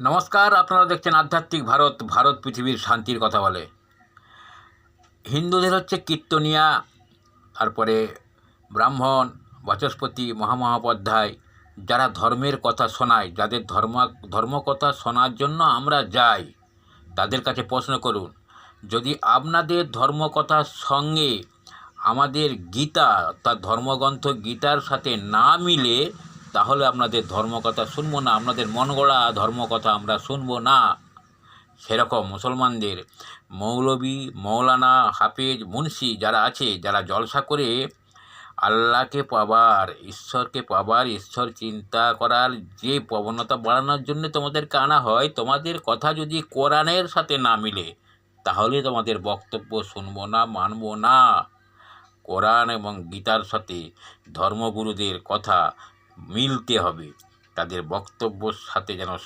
নমস্কার, আপনারা দেখছেন আধ্যাত্মিক ভারত ভারত পৃথিবীর শান্তির কথা বলে। হিন্দুদের হচ্ছে কীর্তনিয়া, তারপরে ব্রাহ্মণ, বাচস্পতি মহামহাপধ্যায় যারা ধর্মের কথা শোনায়, যাদের ধর্ম, ধর্মকথা শোনার জন্য আমরা যাই, তাদের কাছে প্রশ্ন করুন, যদি আপনাদের ধর্মকথার সঙ্গে আমাদের গীতা, অর্থাৎ ধর্মগ্রন্থ গীতার সাথে না মিলে তাহলে আপনাদের ধর্মকথা শুনব না? আপনাদের মন গড়া ধর্মকথা আমরা শুনব না? সেরকম মুসলমানদের মৌলবি মৌলানা হাফেজ মুন্সি যারা আছে, যারা জলসা করে আল্লাহকে পাবার, ঈশ্বরকে পাবার, ঈশ্বর চিন্তা করার যে প্রবণতা বাড়ানোর জন্য তোমাদেরকে আনা হয়, তোমাদের কথা যদি কোরআনের সাথে না মিলে, তাহলে তোমাদের বক্তব্য শুনব না, মানবো না। কোরআন এবং গীতার সাথে ধর্মগুরুদের কথা মিলতে হবে। তাদের বক্তব্যর সাথে যেন